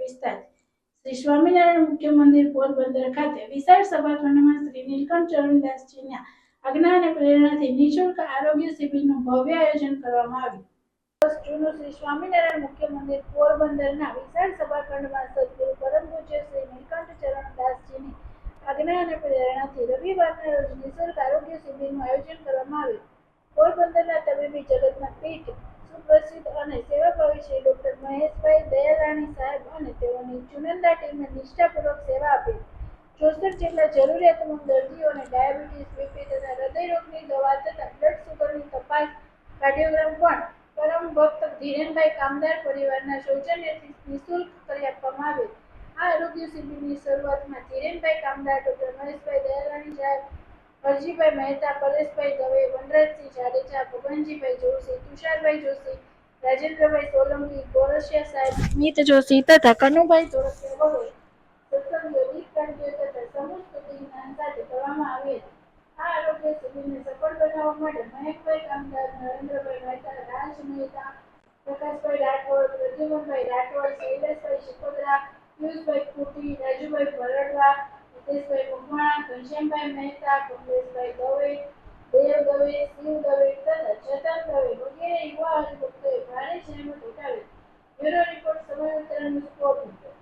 વિસ્તાર. શ્રી સ્વામિનારાયણ મુખ્ય મંદિર પોરબંદર ખાતે વિશાળ સભાખંડમાં શ્રી નીલકંઠ ચરણદાસજીના આજ્ઞા અને પ્રેરણાથી નિઃશુલ્ક આરોગ્ય શિબિરનું ભવ્ય આયોજન કરવામાં આવ્યું. દસ જૂનું શ્રી સ્વામિનારાયણ મુખ્ય મંદિર પોરબંદરના વિશાળ સભાખંડમાં સદગુરુ પરમ પૂજ્ય શ્રી નીલકંઠ ચરણદાસજીની આજ્ઞા અને પ્રેરણાથી રવિવારના રોજ નિઃશુલ્ક આરોગ્ય શિબિરનું આયોજન કરવામાં આવ્યું. પોરબંદરના તબીબી જગતના પીઠ સુપ્રસિદ્ધ અને સેવાભાવી શ્રી ડોક્ટર મહેશભાઈ દયારાણી સાહેબ અને તેઓની ચુનંદા ટીમે નિષ્ઠાપૂર્વક સેવા આપી. ચોસઠ જેટલા જરૂરિયાતમંદ દર્દીઓને ડાયાબિટીસ, બીપી તથા હૃદયરોગની દવા તથા બ્લડ સુગરની તપાસ કાર્ડિયોગ્રામ પણ પરમ ભક્ત ધીરેનભાઈ કામદાર પરિવારના સૌજન્યથી નિઃશુલ્ક કરી આપવામાં આવે. આ આરોગ્ય શિબિરની શરૂઆતમાં ધીરેનભાઈ કામદાર, ડોક્ટર મહેશભાઈ દયારાણી સાહેબ, હરજીભાઈ મહેતા, પરેશભાઈ દવે, વનરાજસિંહ જાડેજા, ભગવાનજીભાઈ જોશી, તુષારભાઈ જોશી રાજેન્દ્રભાઈ સોલંકી ગોરસિયા સાહેબ સ્મિત જોશી તથા કનુભાઈ ધોળકિયા વગેરે સત્સંગીઓ ગીત ગાંધીઓ તથા સમૂહ સ્તુતિ સાથે કરવામાં આવી આ આરોગ્ય શિબિરને સફળ બનાવવા માટે મહેકભાઈ કામદાર નરેન્દ્રભાઈ મહેતા રાજ મહેતા પ્રકાશભાઈ રાઠોડ પ્રદ્યુમનભાઈ રાઠોડ શૈલેષભાઈ શિકોદરા પિયુષભાઈ કુટી રાજુભાઈ ભરડવા હિતેશભાઈ મકવાણા ઘનશ્યામભાઈ મહેતા કમલેશભાઈ દવે દેવ Dave Shiv Dave entrando no corpo.